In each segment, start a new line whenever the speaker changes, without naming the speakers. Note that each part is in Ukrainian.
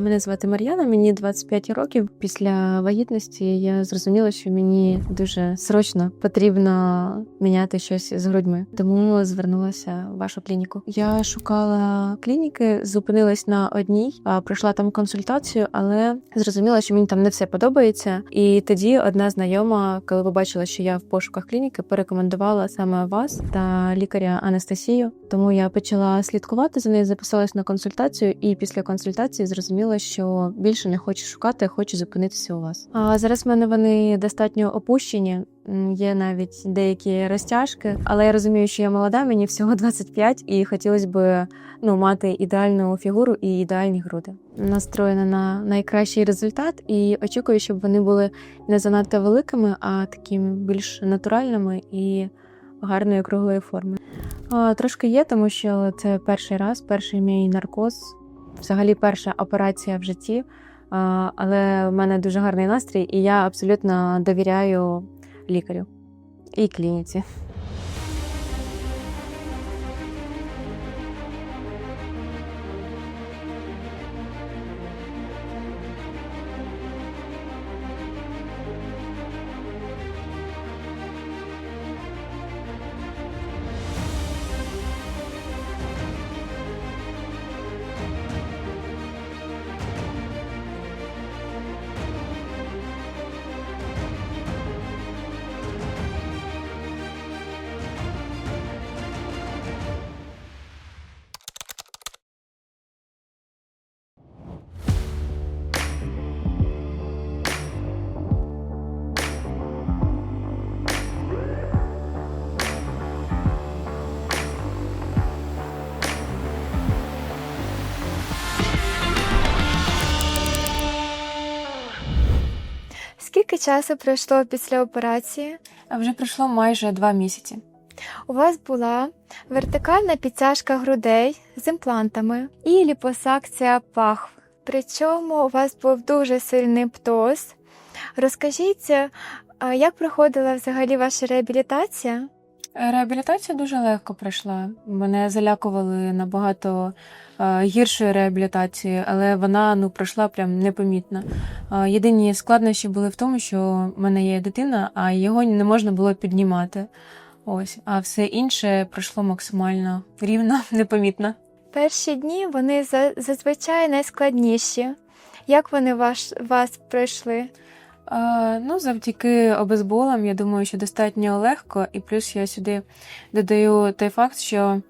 Мене звати Мар'яна, мені 25 років. Після вагітності я зрозуміла, що мені дуже срочно потрібно міняти щось з грудьми, тому звернулася в вашу клініку. Я шукала клініки, зупинилась на одній, а пройшла там консультацію, але зрозуміла, що мені там не все подобається. І тоді одна знайома, коли побачила, що я в пошуках клініки, порекомендувала саме вас та лікаря Анастасію. Тому я почала слідкувати за нею, записалась на консультацію, і після консультації зрозуміла, що більше не хочу шукати, хочу зупинитися у вас. А зараз в мене вони достатньо опущені. Є навіть деякі розтяжки, але я розумію, що я молода, мені всього 25, і хотілося б ну мати ідеальну фігуру і ідеальні груди. Настроєна на найкращий результат і очікую, щоб вони були не занадто великими, а такими більш натуральними і гарної круглої форми. Трошки є, тому що це перший раз, перший мій наркоз, взагалі перша операція в житті. Але в мене дуже гарний настрій, і я абсолютно довіряю лікарю і клініці.
Скільки часу пройшло після операції?
А вже пройшло майже два місяці.
У вас була вертикальна підтяжка грудей з імплантами і ліпосакція пахв. Причому у вас був дуже сильний птоз. Розкажіть, як проходила взагалі ваша реабілітація?
Реабілітація дуже легко пройшла. Мене залякували набагато е, гіршої реабілітації, але вона ну пройшла прям непомітно. Е, єдині складнощі були в тому, що в мене є дитина, а його не можна було піднімати. Ось, а все інше пройшло максимально рівно, непомітно.
Перші дні вони за- зазвичай найскладніші. Як вони ваш, вас пройшли?
Е, ну, завдяки обезболам, я думаю, що достатньо легко, і плюс я сюди додаю той факт, що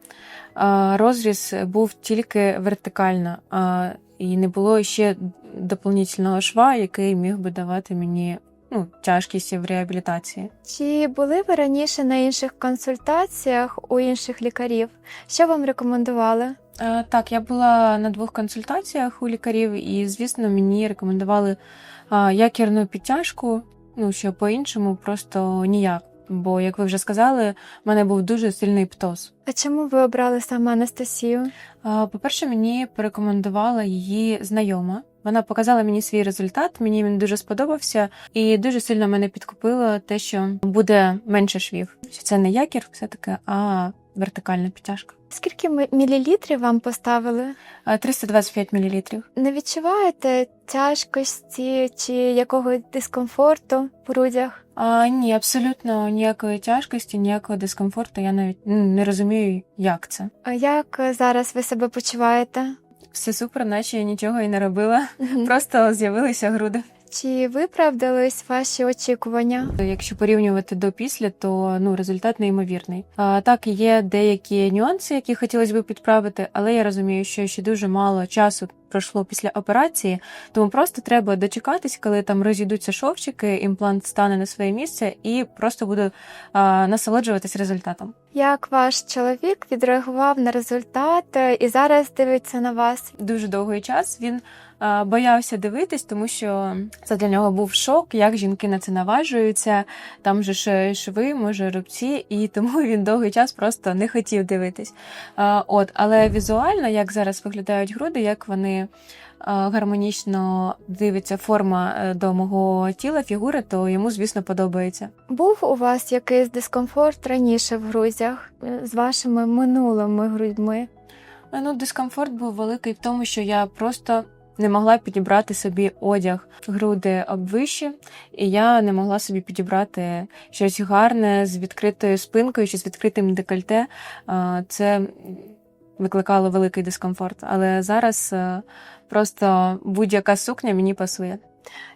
е, розріз був тільки вертикально, е, і не було ще доповнительного шва, який міг би давати мені ну, тяжкість в реабілітації.
Чи були ви раніше на інших консультаціях у інших лікарів? Що вам рекомендували?
Е, Так, я була на двох консультаціях у лікарів, і, звісно, мені рекомендували е, якірну підтяжку, ну що по-іншому просто ніяк. Бо, як ви вже сказали, в мене був дуже сильний птоз.
А чому ви обрали саме Анастасію?
Е, По-перше, мені порекомендувала її знайома. Вона показала мені свій результат, мені він дуже сподобався, і дуже сильно мене підкупило те, що буде менше швів. Що це не якір, все таки, а вертикальна підтяжка.
Скільки мілілітрів вам поставили?
Е, 325 мл.
Не відчуваєте тяжкості чи якогось дискомфорту в грудях?
А, ні, абсолютно ніякої тяжкості, ніякого дискомфорту. Я навіть ну, не розумію, як це.
А як зараз ви себе почуваєте?
Все супер, наче я нічого і не робила. Просто з'явилися груди.
Чи виправдались ваші очікування?
Якщо порівнювати до після, то ну результат неймовірний. А, так, є деякі нюанси, які хотілося б підправити, але я розумію, що ще дуже мало часу пройшло після операції, тому просто треба дочекатись, коли там розійдуться шовчики, імплант стане на своє місце, і просто буду а, насолоджуватись результатом.
Як ваш чоловік відреагував на результат е, і зараз дивиться на вас?
дуже довгий час він боявся дивитись, тому що це для нього був шок, як жінки на це наважуються. Там же ж шви, може, рубці, і тому він довгий час просто не хотів дивитись. От, але візуально, як зараз виглядають груди, як вони. Гармонічно дивиться форма е, до мого тіла, фігури, то йому, звісно, подобається.
Був у вас якийсь дискомфорт раніше в грудях е, з вашими минулими грудьми?
Е, Ну, дискомфорт був великий в тому, що я просто не могла підібрати собі одяг. Груди обвищі, і я не могла собі підібрати щось гарне з відкритою спинкою чи з відкритим декольте. Це викликало великий дискомфорт. Але зараз е, просто будь-яка сукня мені пасує.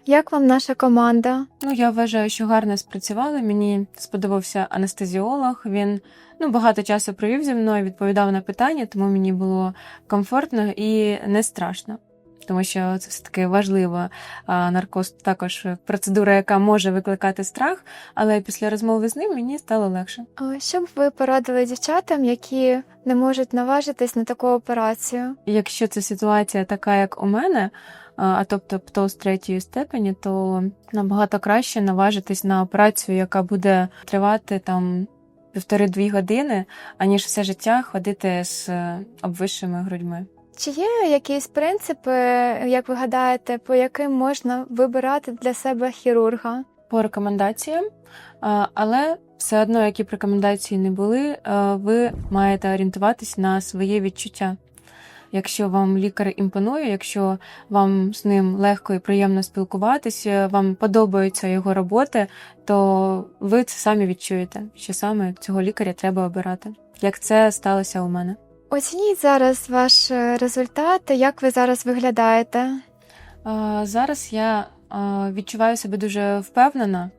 Як вам наша команда?
Ну, я вважаю, що гарно спрацювали. Мені сподобався анестезіолог. Він ну, багато часу провів зі мною, відповідав на питання, тому мені було комфортно і не страшно. Тому що це все таки важливо. Наркоз також процедура, яка може викликати страх, але після розмови з ним мені стало легше.
А Що б ви порадили дівчатам, які не можуть наважитись на таку операцію?
Якщо це ситуація така, як у мене, а тобто птоз третьої степені, то набагато краще наважитись на операцію, яка буде тривати там півтори-дві години, аніж все життя ходити з е, обвисшими грудьми.
Чи є якісь принципи, як ви гадаєте, по яким можна вибирати для себе хірурга?
По рекомендаціям, але все одно, які б рекомендації не були, е, ви маєте орієнтуватись на своє відчуття. Якщо вам лікар імпонує, якщо вам з ним легко і приємно спілкуватися, вам подобаються його роботи, то ви це самі відчуєте, що саме цього лікаря треба обирати. Як це сталося у мене.
Оцініть зараз ваш е, результат, як ви зараз виглядаєте.
Зараз я відчуваю себе дуже впевнена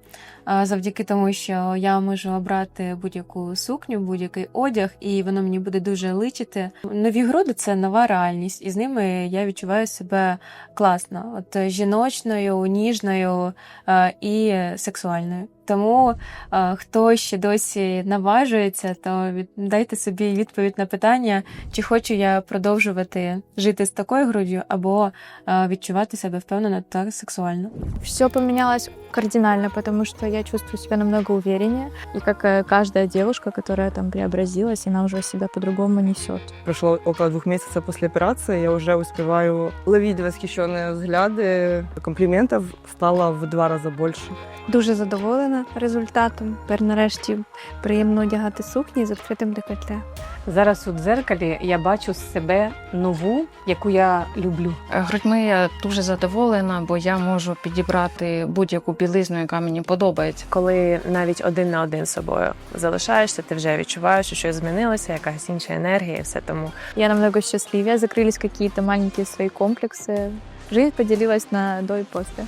завдяки тому, що я можу обрати будь-яку сукню, будь-який одяг, і воно мені буде дуже личити. Нові груди це нова реальність, і з ними я відчуваю себе класно, от е, жіночною, ніжною і сексуальною. Тому а, хто ще досі наважується, то від... дайте собі відповідь на питання, чи хочу я продовжувати жити з такою груддю, або а, відчувати себе впевнено та сексуально.
Все поменялось кардинально, потому что я чувствую себя намного увереннее. И как э, каждая девушка, которая там преобразилась, она уже себя по-другому несет.
Прошло около двух месяцев после операции, я уже успеваю ловить восхищенные взгляды. Комплиментов стало в два раза больше.
Дуже задоволена результатом. Тепер нарешті приємно одягати сукні з відкритим декольте.
Зараз у дзеркалі я бачу себе нову, яку я люблю.
Е, Грудьми я дуже задоволена, бо я можу підібрати будь-яку білизну, яка мені подобається.
коли навіть один на один з собою залишаєшся, ти вже відчуваєш, що щось змінилося, якась інша енергія, і все тому
Я намного счастливее, закрылись какие-то маленькие свои комплексы. Жизнь поделилась на до и после.